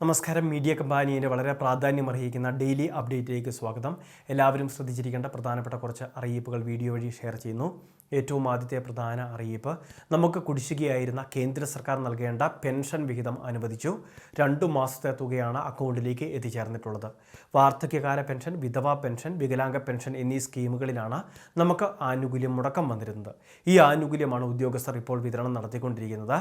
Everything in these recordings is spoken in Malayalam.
നമസ്കാരം. മീഡിയ കമ്പാനിയുടെ വളരെ പ്രാധാന്യം അർഹിക്കുന്ന ഡെയിലി അപ്ഡേറ്റിലേക്ക് സ്വാഗതം. എല്ലാവരും ശ്രദ്ധിച്ചിരിക്കേണ്ട പ്രധാനപ്പെട്ട കുറച്ച് അറിയിപ്പുകൾ വീഡിയോ വഴി ഷെയർ ചെയ്യുന്നു. ഏറ്റവും ആദ്യത്തെ പ്രധാന അറിയിപ്പ് നമുക്ക് കുടിശ്ശികയായിരുന്ന കേന്ദ്ര സർക്കാർ നൽകേണ്ട പെൻഷൻ വിഹിതം അനുവദിച്ചു. രണ്ടു മാസത്തെ തുകയാണ് അക്കൗണ്ടിലേക്ക് എത്തിച്ചേർന്നിട്ടുള്ളത്. വാർദ്ധക്യകാല പെൻഷൻ വിധവാ പെൻഷൻ വികലാംഗ പെൻഷൻ എന്നീ സ്കീമുകളിലാണ് നമുക്ക് ആനുകൂല്യം മുടക്കം വന്നിരുന്നത്. ഈ ആനുകൂല്യമാണ് ഉദ്യോഗസ്ഥർ ഇപ്പോൾ വിതരണം നടത്തിക്കൊണ്ടിരിക്കുന്നത്.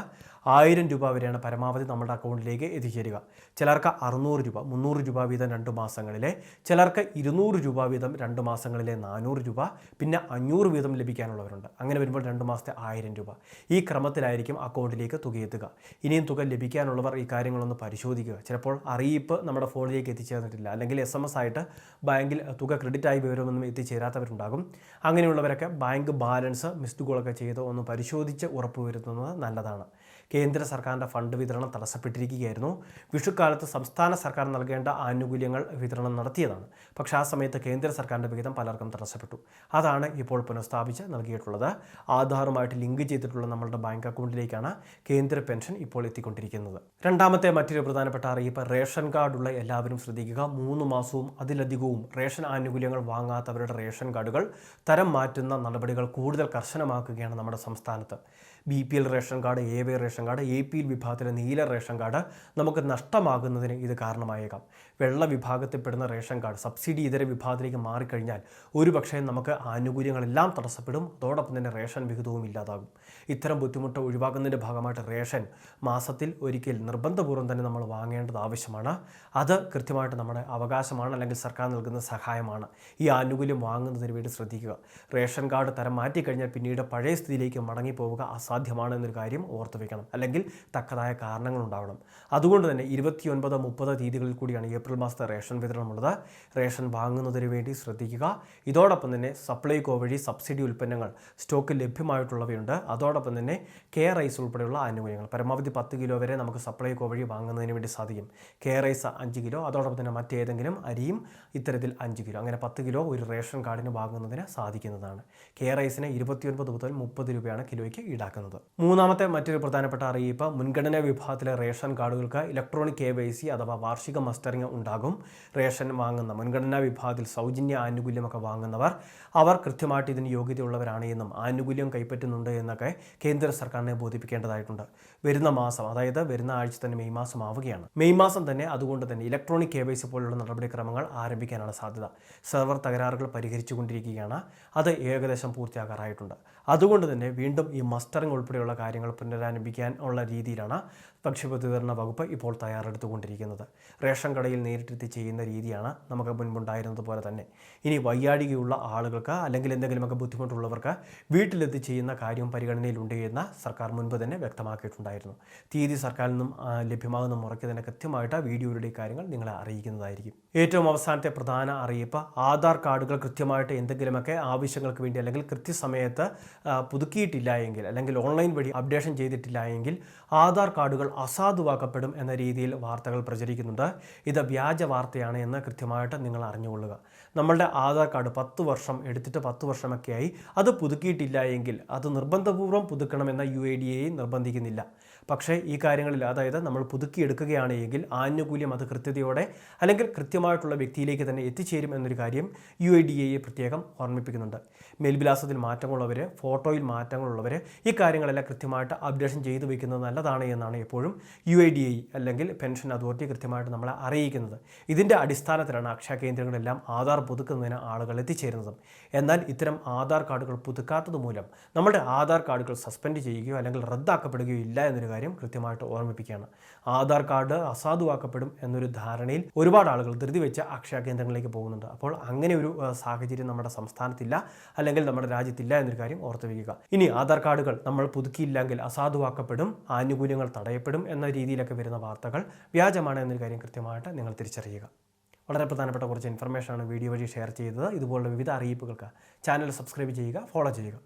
ആയിരം രൂപ വരെയാണ് പരമാവധി നമ്മുടെ അക്കൗണ്ടിലേക്ക് എത്തിച്ചേരുക. ചിലർക്ക് അറുന്നൂറ് രൂപ മുന്നൂറ് രൂപ വീതം രണ്ട് മാസങ്ങളിലെ ചിലർക്ക് ഇരുന്നൂറ് രൂപ വീതം രണ്ട് മാസങ്ങളിലെ നാനൂറ് രൂപ പിന്നെ അഞ്ഞൂറ് വീതം ലഭിക്കാനുള്ളവരുണ്ട്. അങ്ങനെ വരുമ്പോൾ രണ്ട് മാസത്തെ ആയിരം രൂപ. ഈ ക്രമത്തിലായിരിക്കും അക്കൗണ്ടിലേക്ക് തുക എത്തുക. ഇനിയും തുക ലഭിക്കാനുള്ളവർ ഈ കാര്യങ്ങളൊന്ന് പരിശോധിക്കുക. ചിലപ്പോൾ അറിയിപ്പ് നമ്മുടെ ഫോണിലേക്ക് എത്തിച്ചേർന്നിട്ടില്ല. അല്ലെങ്കിൽ എസ് എം എസ് ആയിട്ട് ബാങ്കിൽ തുക ക്രെഡിറ്റ് ആയി വിവരമൊന്നും എത്തിച്ചേരാത്തവരുണ്ടാകും. അങ്ങനെയുള്ളവരൊക്കെ ബാങ്ക് ബാലൻസ് മിസ്ഡ് കോളൊക്കെ ചെയ്ത് ഒന്ന് പരിശോധിച്ച് ഉറപ്പുവരുത്തുന്നത് നല്ലതാണ്. കേന്ദ്ര സർക്കാരിന്റെ ഫണ്ട് വിതരണം തടസ്സപ്പെട്ടിരിക്കുകയായിരുന്നു. വിഷുക്കാലത്ത് സംസ്ഥാന സർക്കാർ നൽകേണ്ട ആനുകൂല്യങ്ങൾ വിതരണം നടത്തിയതാണ്. പക്ഷേ ആ സമയത്ത് കേന്ദ്ര സർക്കാരിന്റെ വിഹിതം പലർക്കും തടസ്സപ്പെട്ടു. അതാണ് ഇപ്പോൾ പുനഃസ്ഥാപിച്ച് നൽകിയിട്ടുള്ളത്. ആധാറുമായിട്ട് ലിങ്ക് ചെയ്തിട്ടുള്ള നമ്മളുടെ ബാങ്ക് അക്കൗണ്ടിലേക്കാണ് കേന്ദ്ര പെൻഷൻ ഇപ്പോൾ എത്തിക്കൊണ്ടിരിക്കുന്നത്. രണ്ടാമത്തെ മറ്റൊരു പ്രധാനപ്പെട്ട അറിയിപ്പ് റേഷൻ കാർഡുള്ള എല്ലാവരും ശ്രദ്ധിക്കുക. മൂന്ന് മാസവും അതിലധികവും റേഷൻ ആനുകൂല്യങ്ങൾ വാങ്ങാത്തവരുടെ റേഷൻ കാർഡുകൾ തരം മാറ്റുന്ന നടപടികൾ കൂടുതൽ കർശനമാക്കുകയാണ് നമ്മുടെ സംസ്ഥാനത്ത്. B P L ration card A Y ration card A P L വിഭാഗത്തിലെ നീല റേഷൻ കാർഡ് നമുക്ക് നഷ്ടമാകുന്നതിന് ഇത് കാരണമായേക്കാം. വെള്ള വിഭാഗത്തിൽപ്പെടുന്ന റേഷൻ കാർഡ് സബ്സിഡി ഇതര വിഭാഗത്തിലേക്ക് മാറിക്കഴിഞ്ഞാൽ ഒരുപക്ഷേ നമുക്ക് ആനുകൂല്യങ്ങളെല്ലാം തടസ്സപ്പെടും. അതോടൊപ്പം തന്നെ റേഷൻ വിഹിതവും ഇല്ലാതാകും. ഇത്തരം ബുദ്ധിമുട്ട് ഒഴിവാക്കുന്നതിന്റെ ഭാഗമായിട്ട് റേഷൻ മാസത്തിൽ ഒരിക്കൽ നിർബന്ധപൂർവം തന്നെ നമ്മൾ വാങ്ങേണ്ടത് ആവശ്യമാണ്. അത് കൃത്യമായിട്ട് നമ്മുടെ അവകാശമാണ് അല്ലെങ്കിൽ സർക്കാർ നൽകുന്ന സഹായമാണ്. ഈ ആനുകൂല്യം വാങ്ങുന്നതിന് വേണ്ടി ശ്രദ്ധിക്കുക. റേഷൻ കാർഡ് തരം മാറ്റിക്കഴിഞ്ഞാൽ പിന്നീട് പഴയ സ്ഥിതിയിലേക്ക് മടങ്ങിപ്പോവുക അസാധ്യമാണ് എന്നൊരു കാര്യം ഓർത്തു വയ്ക്കണം അല്ലെങ്കിൽ തക്കതായ കാരണങ്ങളുണ്ടാവണം അതുകൊണ്ട് തന്നെ ഇരുപത്തിയൊൻപത് മുപ്പത് തീയതികളിൽ കൂടിയാണ് ഏപ്രിൽ മാസത്തെ റേഷൻ വിതരണമുള്ളത്. റേഷൻ വാങ്ങുന്നതിന് വേണ്ടി ശ്രദ്ധിക്കുക. ഇതോടൊപ്പം തന്നെ സപ്ലൈകോ വഴി സബ്സിഡി ഉൽപ്പന്നങ്ങൾ സ്റ്റോക്ക് ലഭ്യമായിട്ടുള്ളവയുണ്ട്. അതോടൊപ്പം തന്നെ കെ റൈസ് ഉൾപ്പെടെയുള്ള ആനുകൂല്യങ്ങൾ. പരമാവധി പത്ത് കിലോ വരെ നമുക്ക് സപ്ലൈകോ വഴി വാങ്ങുന്നതിന് വേണ്ടി സാധിക്കും. കെ റൈസ് അഞ്ച് കിലോ അതോടൊപ്പം തന്നെ മറ്റേതെങ്കിലും അരിയും ഇത്തരത്തിൽ അഞ്ച് കിലോ. അങ്ങനെ പത്ത് കിലോ ഒരു റേഷൻ കാർഡിന് വാങ്ങുന്നതിന് സാധിക്കുന്നതാണ്. കെ റൈസിന് ഇരുപത്തിയൊൻപത് മുതൽ മുപ്പത് രൂപയാണ് കിലോയ്ക്ക് ഈടാക്കുന്നത്. മൂന്നാമത്തെ മറ്റൊരു പ്രധാനപ്പെട്ട അറിയിപ്പ് മുൻഗണനാ വിഭാഗത്തിലെ റേഷൻ കാർഡുകൾക്ക് ഇലക്ട്രോണിക് കെ വൈ സി അഥവാ വാർഷിക മസ്റ്ററിംഗ് ഉണ്ടാകും. റേഷൻ വാങ്ങുന്ന മുൻഗണനാ വിഭാഗത്തിൽ സൗജന്യ ആനുകൂല്യമൊക്കെ വാങ്ങുന്നവർ അവർ കൃത്യമായിട്ട് ഇതിന് യോഗ്യതയുള്ളവരാണ് എന്നും ആനുകൂല്യം കൈപ്പറ്റുന്നുണ്ട് എന്നൊക്കെ കേന്ദ്ര സർക്കാരിനെ ബോധിപ്പിക്കേണ്ടതായിട്ടുണ്ട്. വരുന്ന മാസം അതായത് വരുന്ന ആഴ്ച തന്നെ മെയ് മാസം ആവുകയാണ്. മെയ് മാസം തന്നെ അതുകൊണ്ട് തന്നെ ഇലക്ട്രോണിക് കെ വൈ സി പോലുള്ള നടപടിക്രമങ്ങൾ ആരംഭിക്കാനാണ് സാധ്യത സെർവർ തകരാറുകൾ പരിഹരിച്ചുകൊണ്ടിരിക്കുകയാണ്. അത് ഏകദേശം പൂർത്തിയാകാറായിട്ടുണ്ട്. അതുകൊണ്ട് തന്നെ വീണ്ടും ഈ മസ്റ്ററിംഗ് ഉൾപ്പെടെയുള്ള കാര്യങ്ങൾ പുനരാരംഭിക്കാൻ ഉള്ള രീതിയിലാണ് ഭക്ഷ്യവിതരണ വകുപ്പ് ഇപ്പോൾ തയ്യാറെടുത്തുകൊണ്ടിരിക്കുന്നത് റേഷൻ കടയിൽ നേരിട്ടെത്തി ചെയ്യുന്ന രീതിയാണ് നമുക്ക് മുൻപുണ്ടായിരുന്നത് പോലെ തന്നെ. ഇനി വയ്യാഴികയുള്ള ആളുകൾക്ക് അല്ലെങ്കിൽ എന്തെങ്കിലുമൊക്കെ ബുദ്ധിമുട്ടുള്ളവർക്ക് വീട്ടിലെത്തി ചെയ്യുന്ന കാര്യം പരിഗണനയിലുണ്ട് എന്ന് സർക്കാർ മുൻപ് തന്നെ വ്യക്തമാക്കിയിട്ടുണ്ടായിരുന്നു. തീയതി സർക്കാരിൽ നിന്നും ലഭ്യമാകുന്ന മുറയ്ക്ക് തന്നെ കൃത്യമായിട്ട് വീഡിയോയുടെ കാര്യങ്ങൾ നിങ്ങളെ അറിയിക്കുന്നതായിരിക്കും. ഏറ്റവും അവസാനത്തെ പ്രധാന അറിയിപ്പ് ആധാർ കാർഡുകൾ കൃത്യമായിട്ട് എന്തെങ്കിലുമൊക്കെ ആവശ്യങ്ങൾക്ക് വേണ്ടി അല്ലെങ്കിൽ കൃത്യസമയത്ത് പുതുക്കിയിട്ടില്ല എങ്കിൽ അല്ലെങ്കിൽ ഓൺലൈൻ വഴി അപ്ഡേഷൻ ചെയ്തിട്ടില്ല എങ്കിൽ ആധാർ കാർഡുകൾ അസാധുവാക്കപ്പെടും എന്ന രീതിയിൽ വാർത്തകൾ പ്രചരിക്കുന്നുണ്ട്. ഇത് വ്യാജ വാർത്തയാണ് എന്ന് കൃത്യമായിട്ട് നിങ്ങൾ അറിഞ്ഞുകൊള്ളുക. നമ്മളുടെ ആധാർ കാർഡ് പത്ത് വർഷം എടുത്തിട്ട് പത്ത് വർഷമൊക്കെയായി. അത് പുതുക്കിയിട്ടില്ല എങ്കിൽ അത് നിർബന്ധപൂർവം പുതുക്കണമെന്ന യു എ ഡി എ നിർബന്ധിക്കുന്നില്ല. പക്ഷേ ഈ കാര്യങ്ങളിൽ അതായത് നമ്മൾ പുതുക്കിയെടുക്കുകയാണ് എങ്കിൽ ആനുകൂല്യം അത് കൃത്യതയോടെ അല്ലെങ്കിൽ കൃത്യമായിട്ടുള്ള വ്യക്തിയിലേക്ക് തന്നെ എത്തിച്ചേരും എന്നൊരു കാര്യം യു ഐ ഡി എയെ പ്രത്യേകം ഓർമ്മിപ്പിക്കുന്നുണ്ട്. മേൽവിലാസത്തിൽ മാറ്റങ്ങളുള്ളവർ ഫോട്ടോയിൽ മാറ്റങ്ങളുള്ളവർ ഈ കാര്യങ്ങളെല്ലാം കൃത്യമായിട്ട് അപ്ഡേഷൻ ചെയ്തു വയ്ക്കുന്നത് നല്ലതാണ് എന്നാണ് എപ്പോഴും യു ഐ ഡി ഐ അല്ലെങ്കിൽ പെൻഷൻ അതോറിറ്റി കൃത്യമായിട്ട് നമ്മളെ അറിയിക്കുന്നത്. ഇതിന്റെ അടിസ്ഥാനത്തിലാണ് അക്ഷയ കേന്ദ്രങ്ങളെല്ലാം ആധാർ പുതുക്കുന്നതിന് ആളുകൾ എത്തിച്ചേരുന്നതും. എന്നാൽ ഇത്തരം ആധാർ കാർഡുകൾ പുതുക്കാത്തത് മൂലം നമ്മുടെ ആധാർ കാർഡുകൾ സസ്പെൻഡ് ചെയ്യുകയോ അല്ലെങ്കിൽ റദ്ദാക്കപ്പെടുകയോ ഇല്ല എന്നൊരു കാര്യം കൃത്യമായിട്ട് ഓർമ്മിപ്പിക്കുകയാണ്. ആധാർ കാർഡ് അസാധുവാക്കപ്പെടും എന്നൊരു ധാരണയിൽ ഒരുപാട് ആളുകൾ ധൃതി വെച്ച അക്ഷയ കേന്ദ്രങ്ങളിലേക്ക് പോകുന്നുണ്ട്. അപ്പോൾ അങ്ങനെ ഒരു സാഹചര്യം നമ്മുടെ സംസ്ഥാനത്തില്ല അല്ലെങ്കിൽ നമ്മുടെ രാജ്യത്തില്ല എന്നൊരു കാര്യം ഓർത്തു വയ്ക്കുക ഇനി ആധാർ കാർഡുകൾ നമ്മൾ പുതുക്കിയില്ലെങ്കിൽ അസാധുവാക്കപ്പെടും ആനുകൂല്യങ്ങൾ തടയപ്പെടും എന്ന രീതിയിലൊക്കെ വരുന്ന വാർത്തകൾ വ്യാജമാണ് എന്നൊരു കാര്യം കൃത്യമായിട്ട് നിങ്ങൾ തിരിച്ചറിയുക. വളരെ പ്രധാനപ്പെട്ട കുറച്ച് ഇൻഫർമേഷനാണ് വീഡിയോ വഴി ഷെയർ ചെയ്തത്. ഇതുപോലുള്ള വിവിധ അറിയിപ്പുകൾക്ക് ചാനൽ സബ്സ്ക്രൈബ് ചെയ്യുക ഫോളോ ചെയ്യുക.